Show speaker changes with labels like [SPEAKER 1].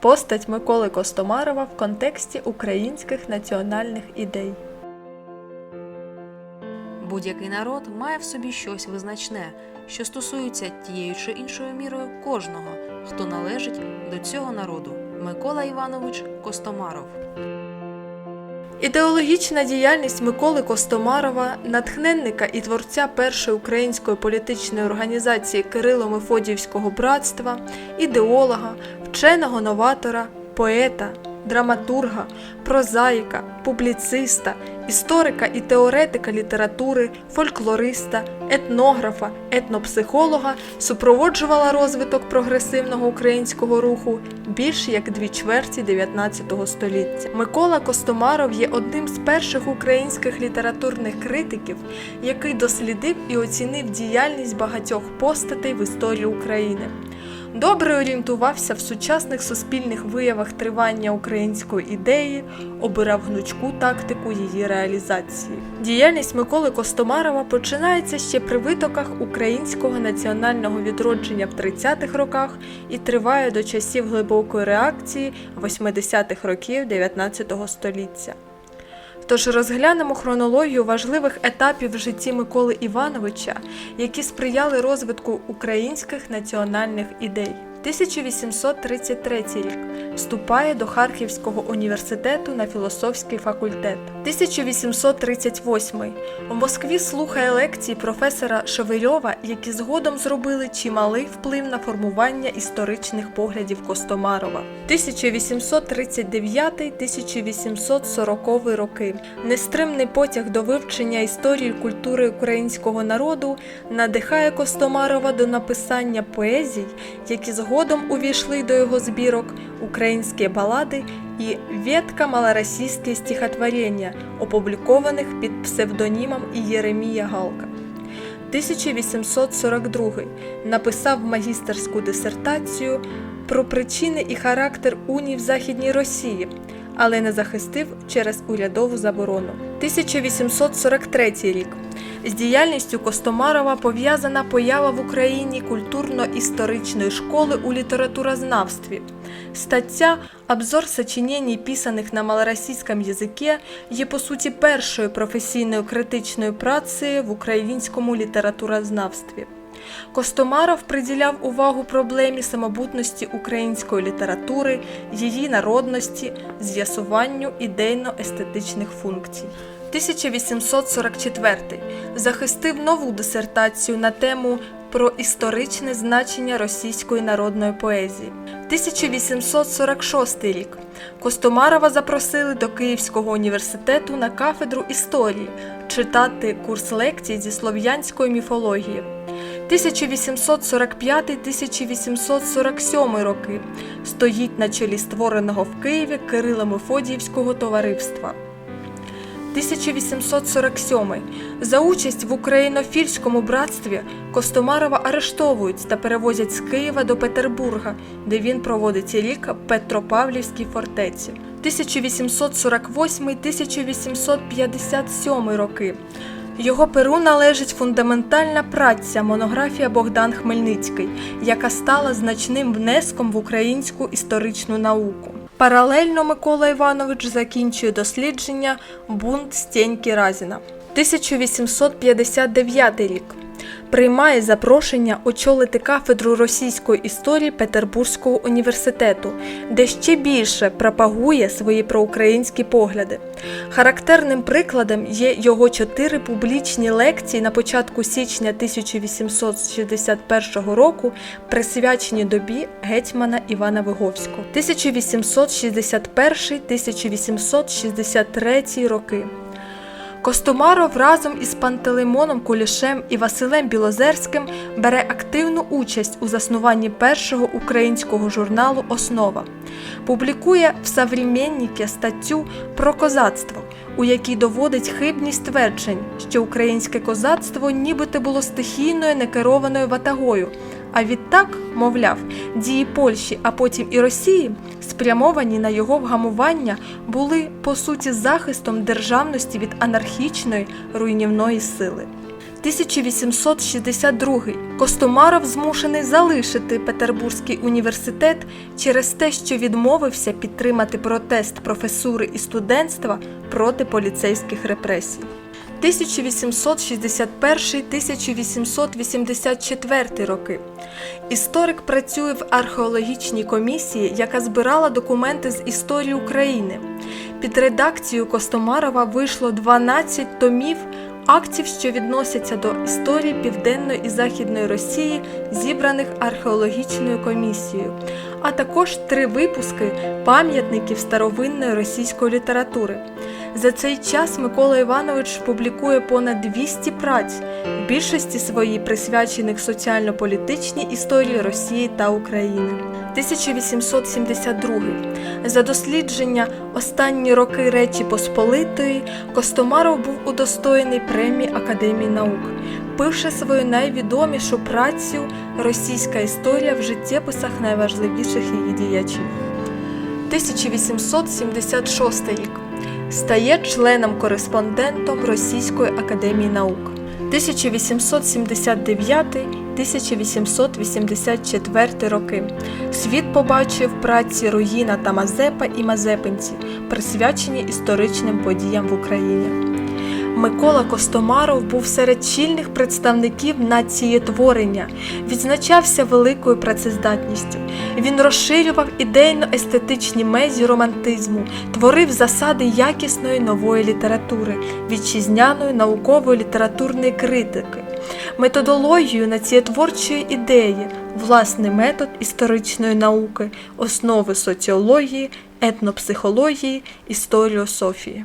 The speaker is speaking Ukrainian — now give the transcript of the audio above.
[SPEAKER 1] Постать Миколи Костомарова в контексті українських національних ідей.
[SPEAKER 2] Будь-який народ має в собі щось визначне, що стосується тією чи іншою мірою кожного, хто належить до цього народу. Микола Іванович Костомаров.
[SPEAKER 1] Ідеологічна діяльність Миколи Костомарова, натхненника і творця першої української політичної організації Кирило-Мефодіївського братства, ідеолога, вченого новатора, поета, драматурга, прозаїка, публіциста, історика і теоретика літератури, фольклориста, етнографа, етнопсихолога супроводжувала розвиток прогресивного українського руху більш як дві чверті 19 століття. Микола Костомаров є одним з перших українських літературних критиків, який дослідив і оцінив діяльність багатьох постатей в історії України. Добре орієнтувався в сучасних суспільних виявах тривання української ідеї, обирав гнучку тактику її реалізації. Діяльність Миколи Костомарова починається ще при витоках українського національного відродження в 30-х роках і триває до часів глибокої реакції 80-х років 19 століття. Тож розглянемо хронологію важливих етапів в житті Миколи Івановича, які сприяли розвитку українських національних ідей. 1833 рік вступає до Харківського університету на філософський факультет. 1838 у Москві слухає лекції професора Шевельова, які згодом зробили чималий вплив на формування історичних поглядів Костомарова. 1839-1840 роки нестримний потяг до вивчення історії культури українського народу надихає Костомарова до написання поезій, які згодом увійшли до його збірок українські балади і ветка малоросійське стихотворення, опублікованих під псевдонімом Єремія Галка. 1842 написав магістерську дисертацію про причини і характер уній в Західній Росії, але не захистив через урядову заборону. 1843 рік. З діяльністю Костомарова пов'язана поява в Україні культурно-історичної школи у літературознавстві. Стаття «Обзор сочинений, писаних на малоросійському язике» є по суті першою професійною критичною працею в українському літературознавстві. Костомаров приділяв увагу проблемі самобутності української літератури, її народності, з'ясуванню ідейно-естетичних функцій. 1844 захистив нову дисертацію на тему про історичне значення російської народної поезії. 1846 рік Костомарова запросили до Київського університету на кафедру історії читати курс лекцій зі слов'янської міфології. 1845-1847 роки стоїть на чолі створеного в Києві Кирило-Мефодіївського товариства. 1847 за участь в українофільському братстві Костомарова арештовують та перевозять з Києва до Петербурга, де він проводить рік в Петропавлівській фортеці. 1848-1857 роки. Його перу належить фундаментальна праця монографія Богдан Хмельницький, яка стала значним внеском в українську історичну науку. Паралельно Микола Іванович закінчує дослідження Бунт стіньки Разіна. 1859 рік. Приймає запрошення очолити кафедру російської історії Петербурзького університету, де ще більше пропагує свої проукраїнські погляди. Характерним прикладом є його чотири публічні лекції на початку січня 1861 року, присвячені добі гетьмана Івана Виговського. 1861-1863 роки. Костомаров разом із Пантелеймоном Кулішем і Василем Білозерським бере активну участь у заснуванні першого українського журналу Основа. Публікує в «Современнике» статтю про козацтво, у якій доводить хибність тверджень, що українське козацтво нібито було стихійною некерованою ватагою. А відтак, мовляв, дії Польщі, а потім і Росії, спрямовані на його вгамування, були по суті захистом державності від анархічної руйнівної сили. 1862. Костомаров змушений залишити Петербурзький університет через те, що відмовився підтримати протест професури і студентства проти поліцейських репресій. 1861-1884 роки. Історик працює в археологічній комісії, яка збирала документи з історії України. Під редакцією Костомарова вийшло 12 томів актів, що відносяться до історії Південної і Західної Росії, зібраних археологічною комісією, а також три випуски пам'ятників старовинної російської літератури. За цей час Микола Іванович публікує понад 200 праць, в більшості своїй присвячених соціально-політичній історії Росії та України. 1872. За дослідження останні роки Речі Посполитої Костомаров був удостоєний премії Академії наук. Пише свою найвідомішу працю Російська історія в життєписах найважливіших її діячів. 1876 рік. Стає членом-кореспондентом Російської академії наук. 1879-1884 роки. Світ побачив праці Руїна та Мазепа і Мазепинці, присвячені історичним подіям в Україні. Микола Костомаров був серед чільних представників націєтворення, відзначався великою працездатністю. Він розширював ідейно-естетичні межі романтизму, творив засади якісної нової літератури, вітчизняної наукової літературної критики, методологію націєтворчої ідеї, власний метод історичної науки, основи соціології, етнопсихології, історіософії.